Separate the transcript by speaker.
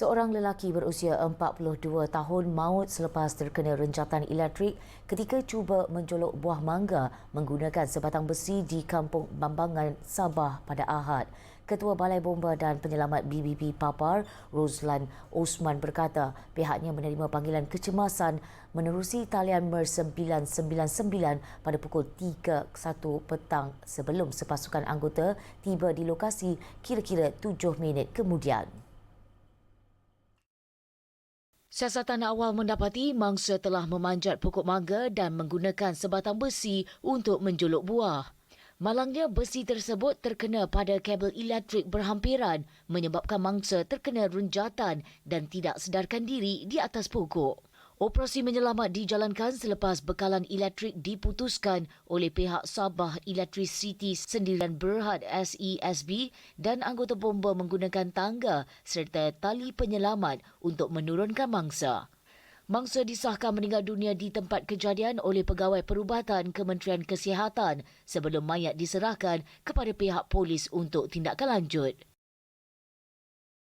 Speaker 1: Seorang lelaki berusia 42 tahun maut selepas terkena renjatan elektrik ketika cuba menjolok buah mangga menggunakan sebatang besi di Kampung Bambangan, Sabah pada Ahad. Ketua Balai Bomba dan Penyelamat BBP Papar, Roslan Osman berkata pihaknya menerima panggilan kecemasan menerusi talian MER 999 pada pukul 3.1 petang sebelum sepasukan anggota tiba di lokasi kira-kira 7 minit kemudian. Siasatan awal mendapati mangsa telah memanjat pokok mangga dan menggunakan sebatang besi untuk menjuluk buah. Malangnya besi tersebut terkena pada kabel elektrik berhampiran menyebabkan mangsa terkena renjatan dan tidak sedarkan diri di atas pokok. Operasi menyelamat dijalankan selepas bekalan elektrik diputuskan oleh pihak Sabah Electricity Sendirian Berhad SESB dan anggota bomba menggunakan tangga serta tali penyelamat untuk menurunkan mangsa. Mangsa disahkan meninggal dunia di tempat kejadian oleh pegawai perubatan Kementerian Kesihatan sebelum mayat diserahkan kepada pihak polis untuk tindakan lanjut.